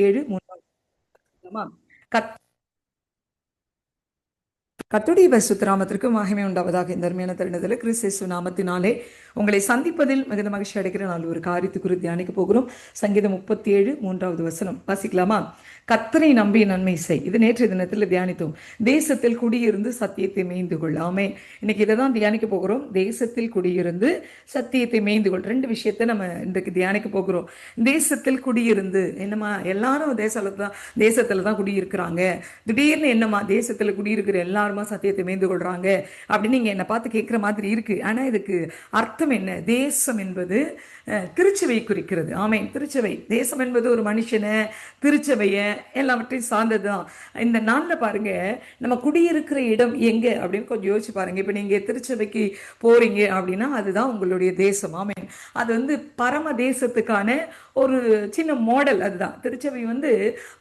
ஏழு மூன்றாம் கத் கத்துடைய பசுத்திராமத்திற்கு மகிமை உண்டாவதாக இந்த அருமையான தருணத்தில் கிறிஸ்து நாமத்தினாலே உங்களை சந்திப்பதில் மிகுந்த மகிழ்ச்சி அடைக்கிற நாள் ஒரு காரியத்து குறித்து தியானிக்க போகிறோம். சங்கீதம் முப்பத்தி ஏழு மூன்றாவது வசனம். வாசிக்கலாமா? கத்தரை நம்பி நன்மை செய். இது நேற்றைய தினத்தில் தியானித்தோம். தேசத்தில் குடியிருந்து சத்தியத்தை மேய்ந்து கொள்ளாமே இன்னைக்கு இதை தான் தியானிக்க போகிறோம். தேசத்தில் குடியிருந்து சத்தியத்தை மேய்ந்து கொள். ரெண்டு விஷயத்தை நம்ம இன்றைக்கு தியானிக்க போகிறோம். தேசத்தில் குடியிருந்து என்னம்மா எல்லாரும் தேசத்தில் தான் தேசத்தில் தான் குடியிருக்கிறாங்க. திடீர்னு என்னம்மா தேசத்துல குடியிருக்கிற எல்லாருமே சத்தியத்தை மேய்ந்து கொள்றாங்க அப்படின்னு நீங்க என்னை பார்த்து கேட்குற மாதிரி இருக்கு. ஆனா இதுக்கு அர்த்தம் என்ன? தேசம் என்பது அஹ், திருச்சபை குறிக்கிறது. ஆமை திருச்சபை. தேசம் என்பது ஒரு மனுஷனை திருச்சபையை எல்லாவற்றையும் சார்ந்தது தான் இந்த நாளில் பாருங்க நம்ம குடியிருக்கிற இடம் எங்க அப்படின்னு கொஞ்சம் யோசிச்சு பாருங்க. இப்போ நீங்க திருச்சபைக்கு போறீங்க அப்படின்னா அதுதான் உங்களுடைய தேசம். ஆமே அது வந்து பரம தேசத்துக்கான ஒரு சின்ன மாடல் அதுதான். திருச்சபை வந்து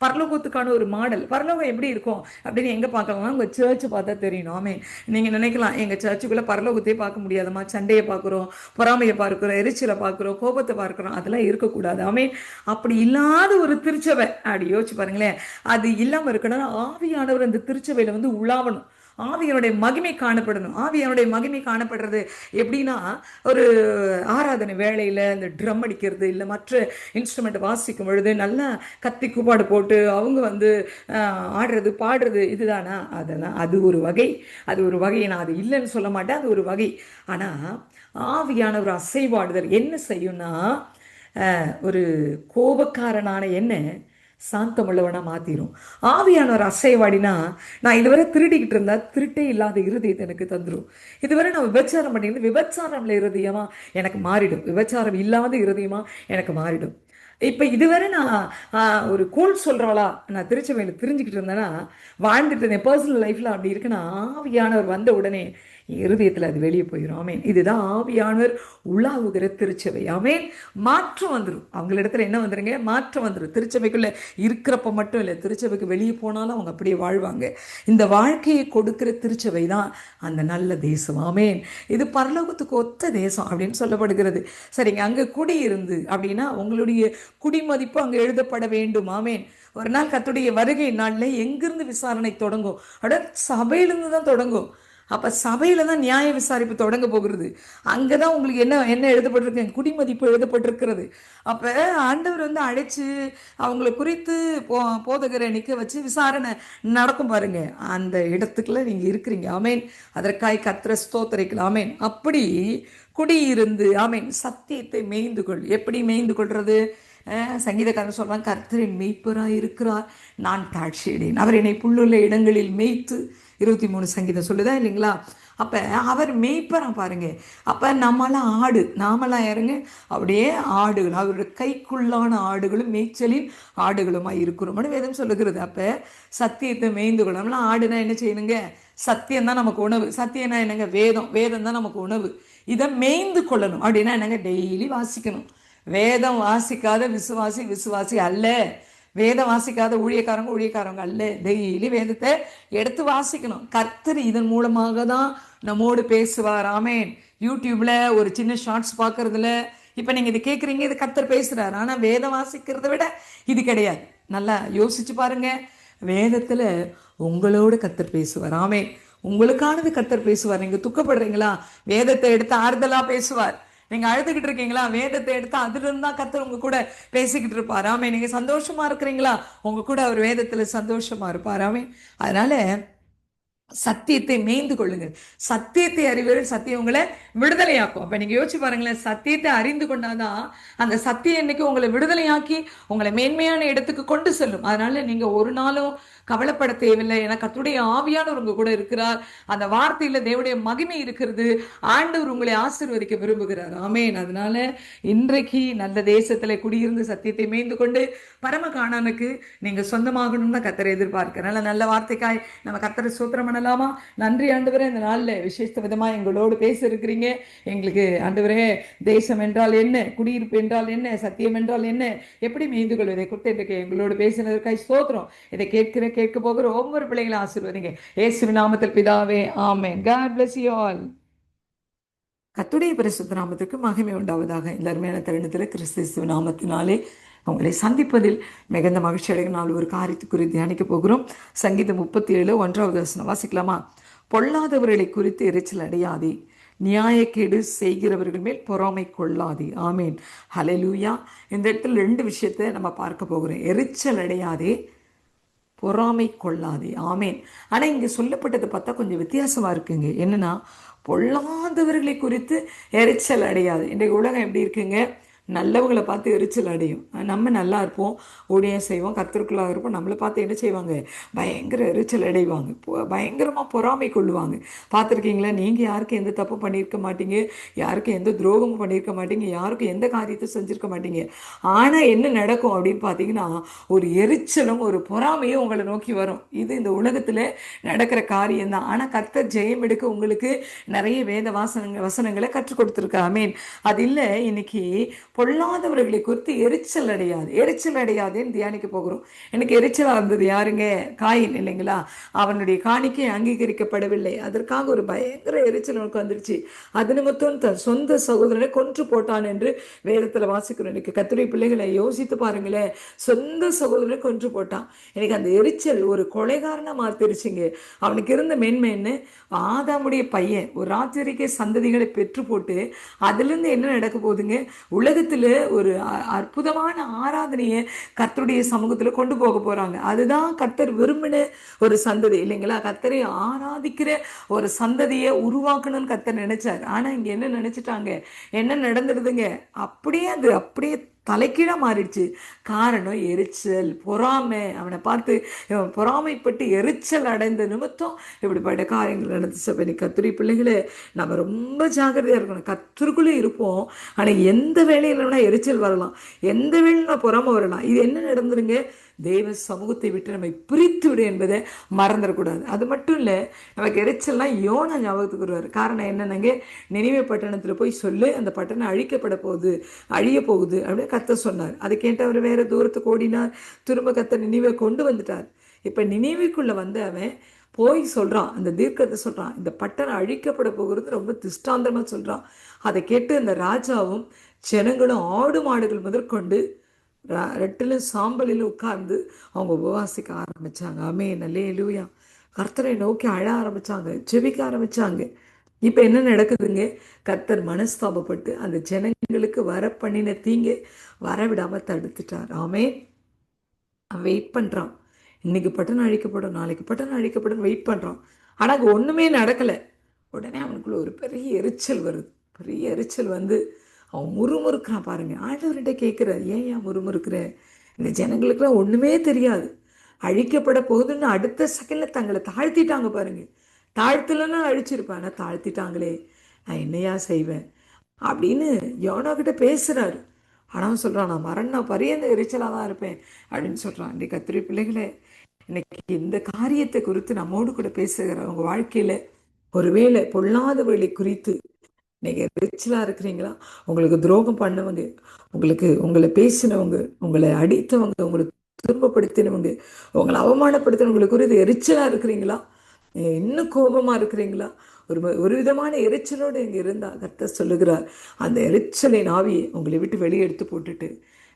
பரலோகத்துக்கான ஒரு மாடல் பரலோகம் எப்படி இருக்கும் அப்படின்னு எங்க பார்க்கலாம்னா உங்க சர்ச் பார்த்து தெரியணும் ஆமே நீங்க நினைக்கலாம் எங்க சர்ச்சுக்குள்ள பரலோகத்தையே பார்க்க முடியாதம்மா. சண்டையை பார்க்குறோம் பொறாமையை பார்க்குறோம் எரிச்சலை பார்க்குறோம் கோபத்தை பார்க்குறோம். அதெல்லாம் இருக்கக்கூடாது. ஆமே அப்படி இல்லாத ஒரு திருச்சபை. அப்படி யோசிச்சு பாருங்களேன். அது இல்லாம இருக்கணும்னா ஆவியானவர் அந்த திருச்சபையில் வந்து உலாவணும். ஆவியனுடைய மகிமை காணப்படணும். ஆவியனுடைய மகிமை காணப்படுறது எப்படின்னா ஒரு ஆராதனை வேலையில் இந்த ட்ரம் அடிக்கிறது இல்லை மற்ற இன்ஸ்ட்ருமெண்ட் வாசிக்கும் பொழுது நல்லா கத்தி கூப்பாடு போட்டு அவங்க வந்து ஆடுறது பாடுறது இதுதானா? அதெல்லாம் அது ஒரு வகை. அது ஒரு வகை. நான் அது இல்லைன்னு சொல்ல மாட்டேன். அது ஒரு வகை. ஆனால் ஆவியான ஒரு அசைவாடுதல் என்ன செய்யும்னா ஒரு கோபக்காரனான என்ன சாந்தமுள்ளவனாக மாற்றிடும் ஆவியானவர் அசைவாடினா நான் இதுவரை திருடிக்கிட்டு இருந்தா திருட்டே இல்லாத இருதயத்தை எனக்கு தந்துரும். இதுவரை நான் விபச்சாரம் பண்ணியிருந்தேன் விபச்சாரம்ல இருதயமா எனக்கு மாறிடும். விபச்சாரம் இல்லாத இருதயமா எனக்கு மாறிடும். இப்போ இதுவரை நான் ஒரு கூல் சொல்கிறவளா நான் திருச்சபையில் தெரிஞ்சுக்கிட்டு இருந்தேன்னா வாழ்ந்துட்டு இருந்தேன். பர்சனல் லைஃப்பில் அப்படி இருக்குன்னா ஆவியானவர் வந்த உடனே இருதயத்தில் அது வெளியே போயிடும் ஆமேன். இதுதான் ஆவியானவர் உலாவுகிற திருச்சபை. ஆமேன். மாற்றம் வந்துடும் அவங்களிடத்துல என்ன வந்துருங்க? மாற்றம் வந்துடும் திருச்சபைக்குள்ள இருக்கிறப்ப மட்டும் இல்லை திருச்சபைக்கு வெளியே போனாலும் அவங்க அப்படியே வாழ்வாங்க. இந்த வாழ்க்கையை கொடுக்கிற திருச்சபை தான் அந்த நல்ல தேசம். ஆமேன். இது பரலோகத்துக்கு ஒத்த தேசம் அப்படின்னு சொல்லப்படுகிறது. சரிங்க அங்கே குடியிருந்து அப்படின்னா உங்களுடைய குடிமதிப்பு அங்கே எழுதப்பட வேண்டும். ஆமேன். ஒரு நாள் கத்துடைய வருகை நாளில் எங்கிருந்து விசாரணை தொடங்கும்? அட சபையிலிருந்து தான் தொடங்கும். அப்போ சபையில் தான் நியாய விசாரிப்பு தொடங்க போகிறது. அங்கே தான் உங்களுக்கு என்ன என்ன எழுதப்பட்டிருக்கு? குடிமதிப்பு எழுதப்பட்டிருக்கிறது. அப்போ ஆண்டவர் வந்து அழைச்சு அவங்கள குறித்து போ போதகரை நிற்க வச்சு விசாரணை நடக்கும் பாருங்க. அந்த இடத்துக்குள்ள நீங்கள் இருக்கிறீங்க. ஆமேன். அதற்காய் கத்திர ஸ்தோத்தரிக்கலாம் ஆமேன். அப்படி குடியிருந்து ஆமேன் சத்தியத்தை மேய்ந்து கொள். எப்படி மேய்ந்து கொள்வது சங்கீதக்காரன் சொல்றான் கர்த்தரின் மெய்ப்பராய் இருக்கிறார் நான் தாட்சியடேன் அவர் என்னை புல்லுள்ள இடங்களில் மேய்த்து இருபத்தி மூணு சங்கீதம் சொல்லுதா இல்லைங்களா? அப்போ அவர் மேய்ப்பரா பாருங்க. அப்போ நம்மளாம் ஆடு நாமெல்லாம் யாருங்க? அப்படியே ஆடுகள் அவருடைய கைக்குள்ளான ஆடுகளும் மேய்ச்சலின் ஆடுகளுமாக இருக்கிறோம்னு வேதம் சொல்லுகிறது. அப்போ சத்தியத்தை மேய்ந்து கொள்ள ஆடுனா என்ன செய்யணுங்க? சத்தியம் தான் நமக்கு உணவு. சத்தியம்னா என்னங்க? வேதம். வேதம் தான் நமக்கு உணவு. இதை மேய்ந்து கொள்ளணும். அப்படின்னா என்னங்க? டெய்லி வாசிக்கணும். வேதம் வாசிக்காத விசுவாசி விசுவாசி அல்ல. வேதம் வாசிக்காத ஊழியக்காரங்க ஊழியக்காரங்க அல்ல. டெய்லி வேதத்தை எடுத்து வாசிக்கணும். கர்த்தர் இதன் மூலமாக தான் நம்மோடு பேசுவார். ஆமேன். யூடியூப்ல ஒரு சின்ன ஷார்ட்ஸ் பார்க்கறதுல இப்போ நீங்க இது கேட்குறீங்க இது கர்த்தர் பேசுறாரு. ஆனா வேதம் வாசிக்கிறத விட இது கிடையாது. நல்லா யோசிச்சு பாருங்க. வேதத்துல உங்களோட கர்த்தர் பேசுவார். ஆமேன். உங்களுக்கானது கர்த்தர் பேசுவார். நீங்க துக்கப்படுறீங்களா? வேதத்தை எடுத்து ஆறுதலா பேசுவார். நீங்க அழுதுகிட்டு இருக்கீங்களா? வேதத்தை எடுத்து அதுல இருந்தா கத்தர் உங்க கூட பேசிக்கிட்டு இருப்பார். ஆமே நீங்க சந்தோஷமா இருக்கிறீங்களா? உங்க கூட அவர் வேதத்துல சந்தோஷமா இருப்பார். ஆமே அதனால சத்தியத்தை மேய்ந்து கொள்ளுங்கள். சத்தியத்தை அறிவீர்கள். சத்தியம் உங்களை விடுதலையாக்கும். அப்ப நீங்க யோசிச்சு பாருங்களேன். சத்தியத்தை அறிந்து கொண்டாதான் அந்த சத்தியம் இன்னைக்கு உங்களை விடுதலையாக்கி உங்களை மேன்மையான இடத்துக்கு கொண்டு செல்லும். அதனால நீங்க ஒரு நாளும் கவலைப்பட தேவையில்லை. ஏன்னா கத்துடைய ஆவியானவர் உங்க கூட இருக்கிறார். அந்த வார்த்தையில தேவனுடைய மகிமை இருக்கிறது. ஆண்டவர் உங்களை ஆசிர்வதிக்க விரும்புகிறார். ஆமேன். அதனால இன்றைக்கு நல்ல தேசத்துல குடியிருந்து சத்தியத்தை மேய்ந்து கொண்டு பரம காணானுக்கு நீங்க சொந்தமாகணும்னு கத்தரை எதிர்பார்க்கிறனால நல்ல வார்த்தைக்காய் நம்ம கத்தரை சூத்திரம் பண்ணலாமா? நன்றி ஆண்டவரே. இந்த நாள்ல விசேஷ விதமா எங்களோடு பேச இருக்கிறீங்க. எங்களுக்கு ஆண்டவரே தேசம் என்றால் என்ன? குடியிருப்பு என்றால் என்ன? சத்தியம் என்றால் என்ன? எப்படி மேய்ந்து கொள்வதை? குறித்து இன்றைக்கு எங்களோடு பேசினதற்காய் சோத்திரம் இதை கேட்கிற கேட்க போகிற ஒவ்வொரு பிள்ளைகளும் ஆசீர்வதிங்க. ஏசு நாமத்தில் பிதாவே ஆமே காட் பிளஸ் யூ ஆல் கத்துடைய பரிசுத்த நாமத்துக்கு மகிமை உண்டாவதாக. இந்த அருமையான தருணத்தில் கிறிஸ்து நாமத்தினாலே உங்களை சந்திப்பதில் மிகுந்த மகிழ்ச்சி அடைகிற நாள் ஒரு காரியத்தை குறித்து தியானிக்க போகிறோம். சங்கீதம் முப்பத்தி ஏழு ஒன்றாவது வசனம். வாசிக்கலாமா? பொல்லாதவர்களை குறித்து எரிச்சல் அடையாதே. நியாயக்கேடு செய்கிறவர்கள் மேல் பொறாமை கொள்ளாதே. ஆமீன். ஹலலூயா இந்த இடத்துல ரெண்டு விஷயத்தை நம்ம பார்க்க போகிறோம். எரிச்சல் அடையாதே. பொறாமை கொள்ளாதே. ஆமேன். ஆனால் இங்கே சொல்லப்பட்டதை பார்த்தா கொஞ்சம் வித்தியாசமாக இருக்குங்க. என்னென்னா பொல்லாதவர்களை குறித்து எரிச்சல் அடையாது. இன்றைக்கு உலகம் எப்படி இருக்குங்க? நல்லவங்களை பார்த்து எரிச்சல் அடையும். நம்ம நல்லா இருப்போம் ஊழியம் செய்வோம் கத்திற்குள்ளாக இருப்போம் நம்மளை பார்த்து என்ன செய்வாங்க? பயங்கர எரிச்சல் அடைவாங்க. பொ- பொறாமை கொள்ளுவாங்க. பார்த்துருக்கீங்களா? நீங்கள் யாருக்கும் எந்த தப்பு பண்ணியிருக்க மாட்டீங்க. யாருக்கும் எந்த துரோகமும் பண்ணியிருக்க மாட்டீங்க. யாருக்கும் எந்த காரியத்தை செஞ்சிருக்க மாட்டீங்க. ஆனால் என்ன நடக்கும் அப்படின்னு பார்த்தீங்கன்னா ஒரு எரிச்சலும் ஒரு பொறாமையும் உங்களை நோக்கி வரும். இது இந்த உலகத்தில் நடக்கிற காரியம் தான் ஆனால் கர்த்தர் ஜெயம் எடுக்க உங்களுக்கு நிறைய வேத வாசனங்கள் வசனங்களை கற்றுக் கொடுத்துருக்கா மீன் அது இல்லை இன்னைக்கு பொல்லாதவர்களை குறித்து எரிச்சல் அடையாது. எரிச்சல் அடையாதுன்னு தியானிக்க போகிறோம். எனக்கு எரிச்சலாக இருந்தது யாருங்க? காயின் இல்லைங்களா? அவனுடைய காணிக்கை அங்கீகரிக்கப்படவில்லை. அதற்காக ஒரு பயங்கர எரிச்சல் உனக்கு வந்துருச்சு. அது நிமித்தம் தன் சொந்த சகோதரனை கொன்று போட்டான் என்று வேதத்தில் வாசிக்கிறோம். இன்னைக்கு கத்துரை பிள்ளைகளை யோசித்து பாருங்களேன். சொந்த சகோதரனை கொன்று போட்டான். எனக்கு அந்த எரிச்சல் ஒரு கொலைகாரனா மாத்திருச்சுங்க. அவனுக்கு இருந்த மென்மை என்ன? ஆதாமுடைய பையன் ஒரு ராத்திரிக்கை சந்ததிகளை பெற்று போட்டு அதுலேருந்து என்ன நடக்க போகுதுங்க? உலகத்தில் ஒரு அற்புதமான ஆராதனையை கர்த்தருடைய சமூகத்தில் கொண்டு போக போகிறாங்க அதுதான் கர்த்தர் விரும்பின ஒரு சந்ததி. இல்லைங்களா? கர்த்தரை ஆராதிக்கிற ஒரு சந்ததியை உருவாக்கணும்னு கர்த்தர் நினைச்சார். ஆனால் இங்கே என்ன நினைச்சிட்டாங்க? என்ன நடந்துடுதுங்க? அப்படியே அது அப்படியே தலைக்கீழாக மாறிடுச்சு. காரணம் எரிச்சல் பொறாமை. அவனை பார்த்து இவன் பொறாமைப்பட்டு எரிச்சல் அடைந்த நிமித்தம் இப்படிப்பட்ட காரியங்கள் நடந்துச்சு. அப்போ கத்துரி பிள்ளைகளே நம்ம ரொம்ப ஜாக்கிரதையாக இருக்கணும். கத்துருக்குள்ளே இருப்போம். ஆனால் எந்த வேலையில் எரிச்சல் வரலாம். எந்த வேலையில் பொறாமை வரலாம். இது என்ன நடந்துருங்க? தெய்வ சமூகத்தை விட்டு நம்மை பிரித்து விடு என்பதை மறந்துடக்கூடாது. அது மட்டும் இல்லை நமக்கு எரிச்சல்லாம் யோனா ஞாபகத்துக்கு வருவார். காரணம் என்னென்னங்க நினைவே பட்டணத்தில் போய் சொல்லு அந்த பட்டணம் அழிக்கப்பட போகுது அழிய போகுது அப்படின்னு கத்த சொன்னார். அதை கேட்டு அவர் வேற தூரத்துக்கு ஓடினார். திரும்ப கத்த நினைவை கொண்டு வந்துட்டார். இப்போ நினைவுக்குள்ளே வந்து அவன் போய் சொல்கிறான் அந்த தீர்க்கத்தை சொல்கிறான் இந்த பட்டணம் அழிக்கப்பட போகிறது ரொம்ப திஷ்டாந்தமாக சொல்கிறான் அதை கேட்டு அந்த ராஜாவும் ஜனங்களும் ஆடு மாடுகள் முதற்கொண்டு ரெட்டிலும் சாம்பலில் உட்கார்ந்து அவங்க உபவாசிக்க ஆரம்பிச்சாங்க. அமே நல்லே லூயா கர்த்தரை நோக்கி அழ ஆரம்பிச்சாங்க செவிக்க ஆரம்பிச்சாங்க. இப்போ என்ன நடக்குதுங்க? கர்த்தர் மனஸ்தாபப்பட்டு அந்த ஜனங்களுக்கு வர பண்ணின தீங்கு வரவிடாமல் தடுத்துட்டார். ஆமே வெயிட் பண்ணுறான் இன்னைக்கு பட்டன் அழிக்கப்படும் நாளைக்கு பட்டன் அழிக்கப்படும் வெயிட் பண்ணுறான் ஆனால் அங்கே ஒன்றுமே நடக்கலை. உடனே அவனுக்குள்ள ஒரு பெரிய எரிச்சல் வருது. பெரிய எரிச்சல் வந்து அவன் முறுமுறுக்கிறான் பாருங்க. ஆண்டவர்கிட்ட கேட்குற ஏன் ஏன் முறுமுறுக்கிற? இந்த ஜனங்களுக்குலாம் ஒன்றுமே தெரியாது. அழிக்கப்பட போகுதுன்னு அடுத்த செகண்டில் தங்களை தாழ்த்திட்டாங்க பாருங்க. தாழ்த்தலைன்னா அழிச்சிருப்பேன் ஆனால் தாழ்த்திட்டாங்களே. நான் என்னையா செய்வேன்? அப்படின்னு யோனா கிட்ட பேசுறாரு. ஆனால் அவன் நான் மரண பரியந்த எரிச்சலாக தான் இருப்பேன். அப்படின்னு சொல்கிறான் இன்னைக்கு கத்திரி பிள்ளைகளே இன்னைக்கு இந்த காரியத்தை குறித்து நம்மோடு கூட பேசுகிற அவங்க வாழ்க்கையில் ஒருவேளை பொல்லாத வழி குறித்து நீங்க எரிச்சலா இருக்கிறீங்களா? உங்களுக்கு துரோகம் பண்ணவங்க உங்களுக்கு உங்களை பேசினவங்க உங்களை அடித்தவங்க உங்களை துன்பப்படுத்தினவங்க உங்களை அவமானப்படுத்தினவங்களுக்கு குறித்து எரிச்சலா இருக்கிறீங்களா? இன்னும் கோபமா இருக்கிறீங்களா? ஒரு ஒரு விதமான எரிச்சலோடு இங்கே இருந்தா கர்த்தர் சொல்லுகிறார் அந்த எரிச்சலின் ஆவியை உங்களை விட்டு வெளியே எடுத்து போட்டுட்டு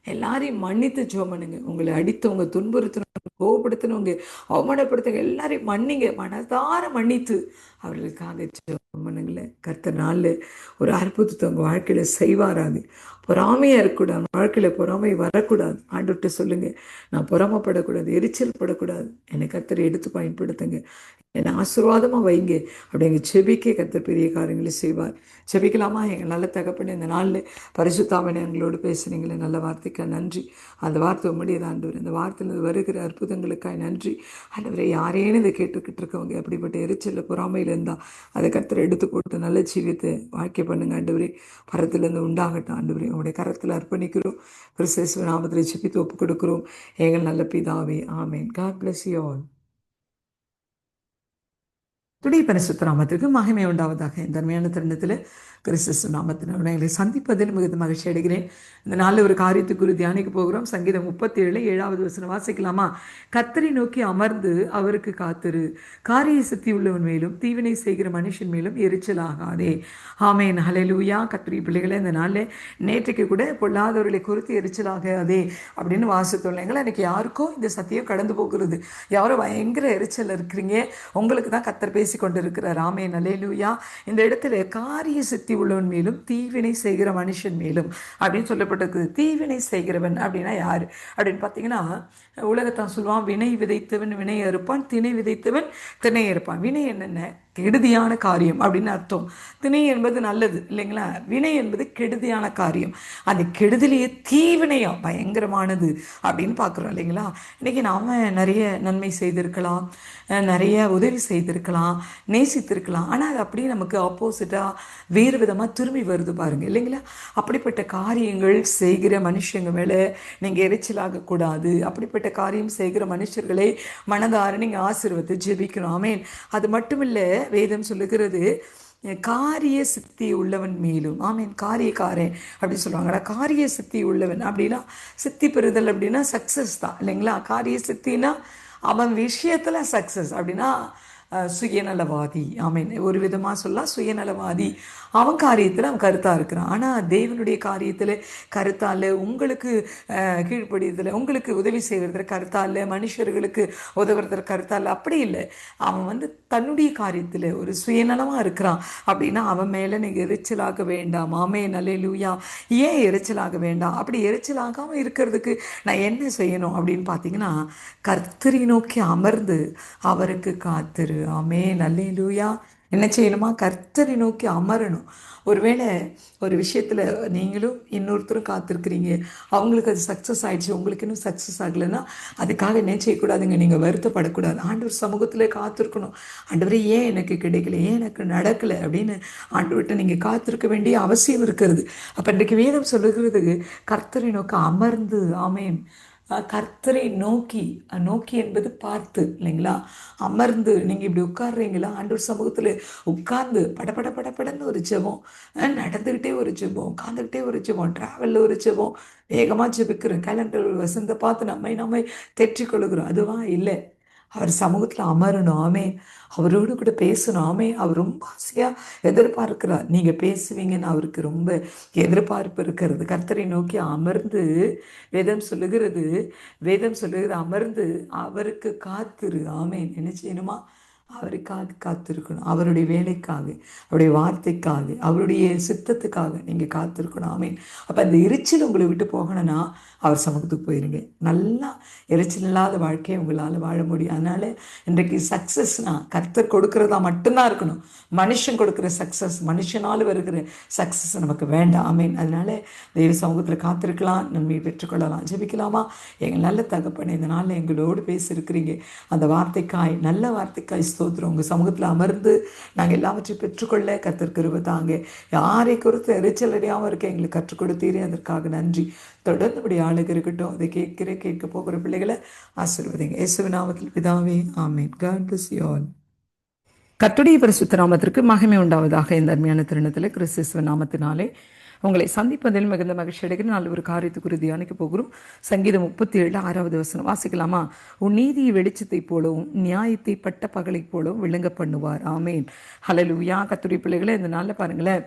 எல்லாரையும் மன்னித்து ஜோமனுங்க. உங்களை அடித்தவங்க துன்புறுத்தினவங்க கோபப்படுத்தினவங்க அவமானப்படுத்தவங்க எல்லாரையும் மன்னிங்க. மனதார மன்னித்து அவர்களுக்காக ஜோ பண்ணுங்களேன் கர்த்த நாளில் ஒரு அற்புதத்தை உங்கள் வாழ்க்கையில் செய்வாராது பொறாமையாக இருக்கக்கூடாது. வாழ்க்கையில் பொறாமை வரக்கூடாது. ஆண்டுகிட்ட சொல்லுங்கள் நான் பொறாமப்படக்கூடாது. எரிச்சல் படக்கூடாது. என்னை கர்த்தர் எடுத்து பயன்படுத்துங்க. என்னை ஆசீர்வாதமாக வைங்க. அப்படிங்க செபிக்க கத்தர் பெரிய காரியங்களை செய்வார். செபிக்கலாமா? எங்கள் நல்ல தகப்பனே இந்த நாளில் பரிசுத்தாமனை எங்களோடு பேசுனீங்களே. நல்ல வார்த்தைக்காக நன்றி. அந்த வார்த்தை உம்முடையது ஆண்டவர். இந்த வார்த்தையில் வருகிற அற்புதங்களுக்காக நன்றி. ஆண்டவரை யாரேன்னு இதை கேட்டுக்கிட்டு இருக்கவங்க அப்படிப்பட்ட எரிச்சலில் பொறாமையில் இருந்தால் அதை கத்தரை எடுத்து போட்டு நல்ல ஜீவியத்தை வாழ்க்கை பண்ணுங்க ஆண்டவரே. பரத்துலேருந்து உண்டாகட்டும் ஆண்டவரே. உங்களுடைய கரத்தில் அர்ப்பணிக்கிறோம். கிறிஸ்தேஸ்வ நாமத்தில் செப்பித்து ஒப்பு கொடுக்கிறோம் எங்கள் நல்ல பிதாவே amen. God bless you all துடைய பரிசுத்தராமத்திற்கு மகிமை உண்டாவதாக. இந்த அருமையான தருணத்தில் கிறிஸ்து நாமத்தினர் எங்களை சந்திப்பதில் மிகுந்த மகிழ்ச்சி அடைகிறேன். இந்த நாளில் ஒரு காரியத்தை குறித்து தியானிக்க போகிறோம். சங்கீதம் முப்பத்தி ஏழு ஏழாவது வசனம் வாசிக்கலாமா? கத்தரை நோக்கி அமர்ந்து அவருக்கு காத்திரு. காரிய சக்தி உள்ளவன் மேலும் தீவினை செய்கிற மனுஷன் மேலும் எரிச்சல் ஆகாதே ஆமேன். லூயா கத்திரி பிள்ளைகளை இந்த நாளில் நேற்றைக்கு கூட பொல்லாதவர்களை குறித்து எரிச்சல் ஆகாதே அப்படின்னு வாசித்தோம் எனக்கு யாருக்கும் இந்த சத்தியம் கடந்து போகிறது. யாரோ பயங்கர எரிச்சல் இருக்கிறீங்க. உங்களுக்கு தான் கத்தர் பேச கொண்டிருக்கிறார் ராமே ஹalleluya இந்த இடத்துல காரிய சித்தி உள்ளவன் மேலும் தீவினை செய்கிற மனுஷன் மேலும் அப்படின்னு சொல்லப்பட்டிருக்கு தீவினை செய்கிறவன் அப்படின்னா யார்? அப்படின்னு பார்த்தீங்கன்னா உலகத்தான் சொல்லுவான் வினை விதைத்தவன் வினை அறுப்பான் திணை விதைத்தவன் திணை அறுப்பான். வினை என்னென்ன? கெடுதியான காரியம் அப்படின்னு அர்த்தம். திணை என்பது நல்லது இல்லைங்களா? வினை என்பது கெடுதியான காரியம். அந்த கெடுதலையே தீவினையா? பயங்கரமானது அப்படின்னு பார்க்குறோம் இல்லைங்களா? இன்றைக்கி நாம் நிறைய நன்மை செய்திருக்கலாம் நிறைய உதவி செய்திருக்கலாம் நேசித்திருக்கலாம். ஆனால் அது அப்படியே நமக்கு ஆப்போசிட்டாக வேறு விதமாக திரும்பி வருது பாருங்கள் இல்லைங்களா? அப்படிப்பட்ட காரியங்கள் செய்கிற மனுஷங்க மேலே நீங்கள் எரிச்சலாகக்கூடாது அப்படிப்பட்ட காரியம் செய்கிற மனுஷர்களை மனதார நீங்கள் ஆசீர்வத்தை ஜெபிக்கணும். ஆமேன். அது மட்டும் இல்லை வேதம் சொல்லுகிறது காரிய சித்தி உள்ளவன் மேலும். ஆமீன் காரியக்காரன் அப்படின்னு சொல்லுவாங்களா காரிய சித்தி உள்ளவன் அப்படின்னா சித்தி பெறுதல் அப்படின்னா சக்ஸஸ் தான் இல்லைங்களா? காரிய சித்தினா அவன் விஷயத்தில் சக்ஸஸ் அப்படின்னா சுயநலவாதி. ஆமீன். ஒரு விதமாக சொல்லலாம் சுயநலவாதி. அவன் காரியத்தில் அவன் கருத்தாக இருக்கிறான். ஆனால் தேவனுடைய காரியத்தில் கருத்தால் உங்களுக்கு கீழ்ப்படியதில் உங்களுக்கு உதவி செய்கிறதுல கருத்தால் மனுஷர்களுக்கு உதவுறதுல கருத்தால் அப்படி இல்லை. அவன் வந்து தன்னுடைய காரியத்தில் ஒரு சுயநலமாக இருக்கிறான். அப்படின்னா அவன் மேலே நீங்கள் எரிச்சலாக வேண்டாம். ஆமே நல்லேலூயா ஏன் எரிச்சலாக வேண்டாம்? அப்படி எரிச்சலாகாமல் இருக்கிறதுக்கு நான் என்ன செய்யணும் அப்படின்னு பார்த்தீங்கன்னா கர்த்தரை நோக்கி அமர்ந்து அவருக்கு காத்திரு. ஆமே நல்லேலூயா என்ன செய்யணுமா? கர்த்தரை நோக்கி அமரணும். ஒருவேளை ஒரு விஷயத்தில் நீங்களும் இன்னொருத்தரும் காத்திருக்கிறீங்க. அவங்களுக்கு அது சக்ஸஸ் ஆயிடுச்சு. உங்களுக்கு இன்னும் சக்ஸஸ் ஆகலைன்னா அதுக்காக என்ன செய்யக்கூடாதுங்க? நீங்கள் வருத்தப்படக்கூடாது. ஆண்டவர் சமூகத்தில் காத்திருக்கணும். ஆண்டவர் ஏன் எனக்கு கிடைக்கல? ஏன் எனக்கு நடக்கலை? அப்படின்னு ஆண்டவர்கிட்ட நீங்கள் காத்திருக்க வேண்டிய அவசியம் இருக்கிறது. அப்போ இன்றைக்கு வேதம் சொல்லுகிறது கர்த்தரை நோக்கி அமர்ந்து ஆமேன். கர்த்தரை நோக்கி நோக்கி என்பது பார்த்து இல்லைங்களா? அமர்ந்து நீங்கள் இப்படி உட்காடுறீங்களா ஆண்டவர் சமூகத்தில் உட்கார்ந்து படபட படப்படன்னு ஒரு ஜெபம் நடந்துக்கிட்டே ஒரு ஜெபம் உட்காந்துக்கிட்டே ஒரு ஜெபம் ட்ராவலில் ஒரு ஜெபம் வேகமாக ஜெபிக்கிறோம். கேலண்டர் ஒரு வசந்த பார்த்து நம்மை நம்மை தெற்றிக் கொள்கிறோம் அதுவா? இல்லை. அவர் சமூகத்தில் அமரணும். ஆமே அவரோடு கூட பேசணும். ஆமே அவர் ரொம்ப ஆசையாக எதிர்பார்க்கிறார். நீங்கள் பேசுவீங்கன்னு அவருக்கு ரொம்ப எதிர்பார்ப்பு இருக்கிறது. கர்த்தரை நோக்கி அமர்ந்து வேதம் சொல்லுகிறது. வேதம் சொல்லுகிறது அமர்ந்து அவருக்கு காத்திரு. ஆமே நினைச்சேனுமா அவருக்காக காத்திருக்கணும். அவருடைய வேலைக்காக அவருடைய வார்த்தைக்காக அவருடைய சித்தத்துக்காக நீங்கள் காத்திருக்கணும். ஆமீன். அப்போ அந்த எரிச்சல் உங்களை விட்டு போகணும்னா அவர் சமூகத்துக்கு போயிருங்க. நல்லா எரிச்சல் இல்லாத வாழ்க்கையை உங்களால் வாழ முடியும். அதனால் இன்றைக்கு சக்ஸஸ்னா கர்த்தர் கொடுக்கறதா மட்டும்தான் இருக்கணும். மனுஷன் கொடுக்குற சக்ஸஸ் மனுஷனால் வருகிற சக்ஸஸ் நமக்கு வேண்டாம். ஆமீன். அதனால் தெய்வ சமூகத்தில் காத்திருக்கலாம் நன்மையை பெற்றுக்கொள்ளலாம். ஜெபிக்கலாமா? எங்கள் நல்ல தகப்பனை இந்த நாளில் எங்களோடு பேசியிருக்கிறீங்க. அந்த வார்த்தைக்காய் நல்ல வார்த்தைக்காய் ஸ்தோத்திரம் உங்கள் சமூகத்தில் அமர்ந்து நாங்கள் எல்லாவற்றையும் பெற்றுக்கொள்ள கத்திருக்கிறவ தாங்க. யாரை குறித்து எரிச்சல் அடையாமல் இருக்க எங்களுக்கு கற்றுக் கொடுத்தீரே அதற்காக நன்றி. தொடர்ந்துபடி இப்படி ஆளுக இருக்கட்டும். அதை கேட்கிற கேட்க போகிற பிள்ளைகளை ஆசீர்வதிங்க. இயேசுவின் நாமத்தில் பிதாவே amen. God bless you all கத்துடைய பரிசுத்த நாமத்திற்கு மகிமை உண்டாவதாக இந்த அருமையான தருணத்தில் கிறிஸ்துவ நாமத்தினாலே உங்களை சந்திப்பதில் மிகுந்த மகிழ்ச்சி அடைகிற நாள் ஒரு காரியத்துக்கு தியானிக்க போகிறோம். சங்கீதம் முப்பத்தி ஏழு ஆறாவது வசனம். வாசிக்கலாமா? உன் நீதி வெளிச்சத்தை போலவும் நியாயத்தை பட்ட பகலை போலவும் விளங்க பண்ணுவார். ஆமேன். ஹலலூயா கத்துரி பிள்ளைகளை இந்த நாளில் பாருங்களேன்.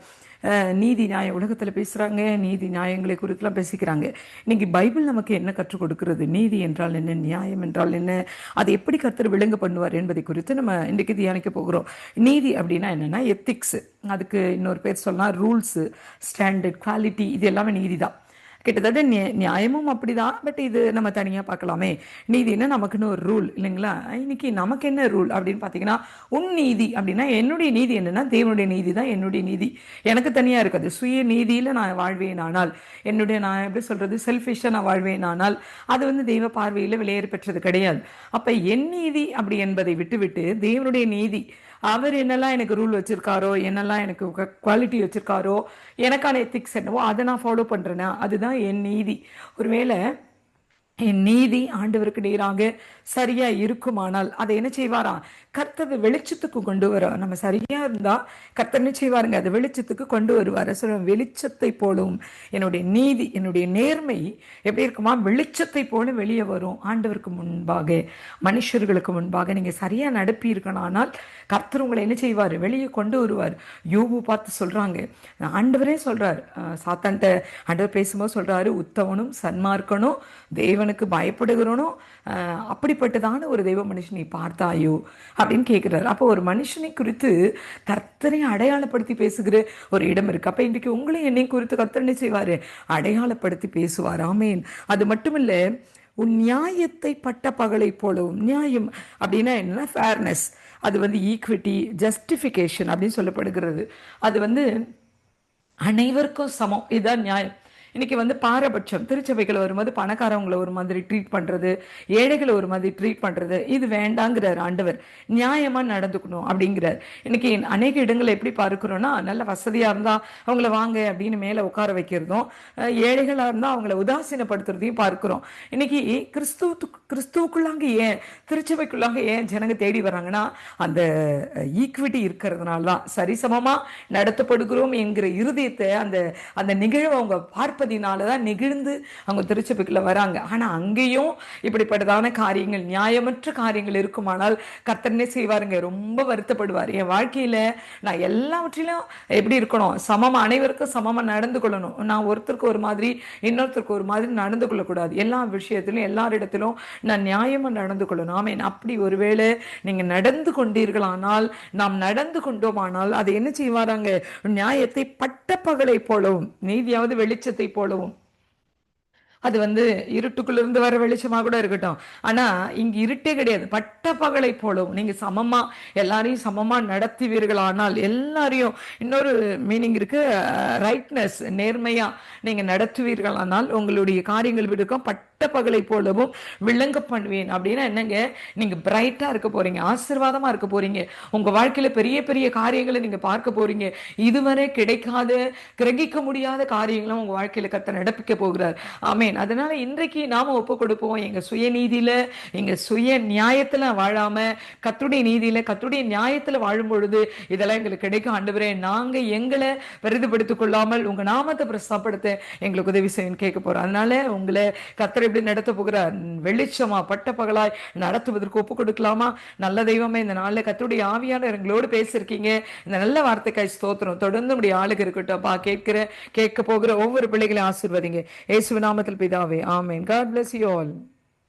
நீதி நியாயம் உலகத்தில் பேசுகிறாங்க நீதி நியாயங்களை குறித்துலாம் பேசிக்கிறாங்க. இன்னைக்கு பைபிள் நமக்கு என்ன கற்றுக் கொடுக்கிறது? நீதி என்றால் என்ன? நியாயம் என்றால் என்ன? அதை எப்படி கருத்தர் விளங்க பண்ணுவார் என்பதை குறித்து நம்ம இன்றைக்கு தியானிக்க போகிறோம். நீதி அப்படின்னா என்னென்னா எத்திக்ஸ் அதுக்கு இன்னொரு பேர் சொல்லலாம் ரூல்ஸு ஸ்டாண்டர்ட் குவாலிட்டி இது எல்லாமே நீதி தான். கிட்டத்தட்ட நிய- நியாயமும் அப்படிதான். பட் இது நம்ம தனியாக பார்க்கலாமே. நீதினா நமக்குன்னு ஒரு ரூல் இல்லைங்களா? இன்னைக்கு நமக்கு என்ன ரூல் அப்படின்னு பார்த்தீங்கன்னா உன் நீதி அப்படின்னா என்னுடைய நீதி என்னன்னா தேவனுடைய நீதி தான் என்னுடைய நீதி. எனக்கு தனியாக இருக்காது. சுய நீதியில் நான் வாழ்வேன் ஆனால் என்னுடைய நான் எப்படி சொல்கிறது செல்ஃபிஷாக நான் வாழ்வேன் ஆனால் அது வந்து தெய்வ பார்வையில் விலையேற பெற்றது கிடையாது. அப்போ என் நீதி அப்படி என்பதை விட்டுவிட்டு தேவனுடைய நீதி அவர் என்னெல்லாம் எனக்கு ரூல் வச்சிருக்காரோ என்னெல்லாம் எனக்கு குவாலிட்டி வச்சிருக்காரோ எனக்கான எத்திக்ஸ் என்னவோ அதை நான் ஃபாலோ பண்ணுறேன்னா அதுதான் என் நீதி. ஒருவேளை என் நீதி ஆண்டவருக்கு நேராக சரியா இருக்குமானால் அதை என்ன செய்வாரா? கர்த்தர் வெளிச்சத்துக்கு கொண்டு வர. நம்ம சரியா இருந்தா கர்த்தர் என்ன செய்வாருங்க? அதை வெளிச்சத்துக்கு கொண்டு வருவார். சொல்ல வெளிச்சத்தை போலும் என்னுடைய நீதி என்னுடைய நேர்மை எப்படி இருக்குமா? வெளிச்சத்தை போல வெளியே வரும் ஆண்டவருக்கு முன்பாக மனுஷர்களுக்கு முன்பாக. நீங்க சரியா நடப்பீர்களானால் கர்த்தர் உங்களை என்ன செய்வார்? வெளியே கொண்டு வருவார். யோபு பார்த்து சொல்றாங்க. ஆண்டவரே சொல்றார். சாத்தான்ட்ட ஆண்டவர் பேசும்போது சொல்றாரு உத்தவனும் சன்மார்க்கனும் தேவனுக்கு பயப்படுகிறோனோ அப்படிப்பட்டதான ஒரு தெய்வ மனுஷனை பார்த்தாயோ அப்படின்னு கேட்குறாரு அப்போ ஒரு மனுஷனை குறித்து கர்த்தரை அடையாளப்படுத்தி பேசுகிற ஒரு இடம் இருக்கு. அப்போ இன்றைக்கு உங்களை என்னை குறித்து கர்த்தனை செய்வார்? அடையாளப்படுத்தி பேசுவார். ஆமேன். அது மட்டும் இல்லை உன் நியாயத்தை பட்ட பகலை போலவும் நியாயம் அப்படின்னா என்ன ஃபேர்னஸ் அது வந்து ஈக்விட்டி ஜஸ்டிஃபிகேஷன் அப்படின்னு சொல்லப்படுகிறது. அது வந்து அனைவருக்கும் சமம். இதுதான் நியாயம். இன்னைக்கு வந்து பாரபட்சம். திருச்சபைகள் வரும்போது பணக்காரவங்களை ஒரு மாதிரி ட்ரீட் பண்றது ஏழைகளை ஒரு மாதிரி ட்ரீட் பண்றது இது வேண்டாங்கிறார் ஆண்டவர். நியாயமா நடந்துக்கணும் அப்படிங்கிறார். இன்னைக்கு அநேக இடங்களை எப்படி பார்க்கிறோம்னா நல்ல வசதியா இருந்தா அவங்கள வாங்க அப்படின்னு மேல உட்கார வைக்கிறதும் ஏழைகளா இருந்தா அவங்கள உதாசீனப்படுத்துறதையும் பார்க்கிறோம். இன்னைக்கு கிறிஸ்துவ கிறிஸ்துவுக்குள்ளாங்க ஏன் திருச்சபைக்குள்ளாங்க ஏன் ஜனங்க தேடி வராங்கன்னா அந்த ஈக்விட்டி இருக்கிறதுனால தான் சரிசமமா நடத்தப்படுகிறோம் என்கிற இருதயத்தை அந்த அந்த நிகழ்வை அவங்க பார்ப்பதினால தான் நெகிழ்ந்து அவங்க திருச்சபைக்குள்ள வராங்க. ஆனா அங்கேயும் இப்படிப்பட்டதான காரியங்கள் நியாயமற்ற காரியங்கள் இருக்குமானால் கத்தனே செய்வாருங்க. ரொம்ப வருத்தப்படுவார். என் வாழ்க்கையில நான் எல்லாவற்றிலும் எப்படி இருக்கணும்? சமமா அனைவருக்கும் சமமா நடந்து கொள்ளணும். நான் ஒருத்தருக்கு ஒரு மாதிரி இன்னொருத்தருக்கு ஒரு மாதிரி நடந்து கொள்ளக்கூடாது. எல்லா விஷயத்திலும் எல்லாரிடத்திலும் நான் நியாயமா நடந்து கொள்ளணும். ஆமேன். அப்படி ஒருவேளை நீங்க நடந்து கொண்டீர்களானால் நாம் நடந்து கொண்டோமானால் அதை என்ன செய்வாராங்க? நியாயத்தை பட்ட பகலை போலவும் நீதியாவது வெளிச்சத்தை போலவும் அது வந்து இருட்டுக்குள்ள இருந்து வர வெளிச்சமாக கூட இருக்கட்டும். ஆனா இங்க இருட்டே கிடையாது. பட்ட பகலை போலவும் நீங்க சமமா எல்லாரையும் சமமா நடத்துவீர்களானால் எல்லாரையும் இன்னொரு மீனிங் இருக்கு. ரைட்னஸ் நேர்மையா நடத்துவீர்கள் நடத்துவீர்களானால் உங்களுடைய காரியங்கள் விடுக்கும் பட்ட பகலை போலவும் விளங்க பண்ணுவேன். அப்படின்னா என்னங்க? நீங்க பிரைட்டா இருக்க போறீங்க ஆசீர்வாதமா இருக்க போறீங்க. உங்க வாழ்க்கையில பெரிய பெரிய காரியங்களை நீங்க பார்க்க போறீங்க. இதுவரை கிடைக்காத கிரகிக்க முடியாத காரியங்களும் உங்க வாழ்க்கையில கத்த நடப்பிக்க போகிறார். ஆமேன். அதனால இன்றைக்கு நாம ஒப்பு கொடுப்போம். எங்க சுயநீதியில எங்க சுய நியாயத்துல வாழாம கத்துடைய நீதியில கத்துடைய நியாயத்துல வாழும் பொழுது இதெல்லாம் எங்களுக்கு கிடைக்கும். ஆண்டவரே நாங்க எங்களை பெரிதுபடுத்திக் கொள்ளாமல் உங்க நாமத்தை பிரசாப்படுத்த எங்களுக்கு உதவி செய்யணும் கேட்க போறோம். அதனால உங்களை கத்தரை எப்படி நடத்த போகிறார் வெளிச்சமா பட்ட பகலாய் நடத்துவதற்கு ஒப்பு கொடுக்கலாமா? நல்ல தெய்வமே இந்த நாளில் கத்துடைய ஆவியான எங்களோடு பேசியிருக்கீங்க. இந்த நல்ல வார்த்தைக்காய் ஸ்தோத்திரம். தொடர்ந்து உடைய ஆளுக்கு இருக்கட்டும்ப்பா கேட்கிற கேட்க போகிற ஒவ்வொரு பிள்ளைகளையும் ஆசிர்வதிங்க. ஏசு நாமத்தில் பிதாவே amen. God bless you all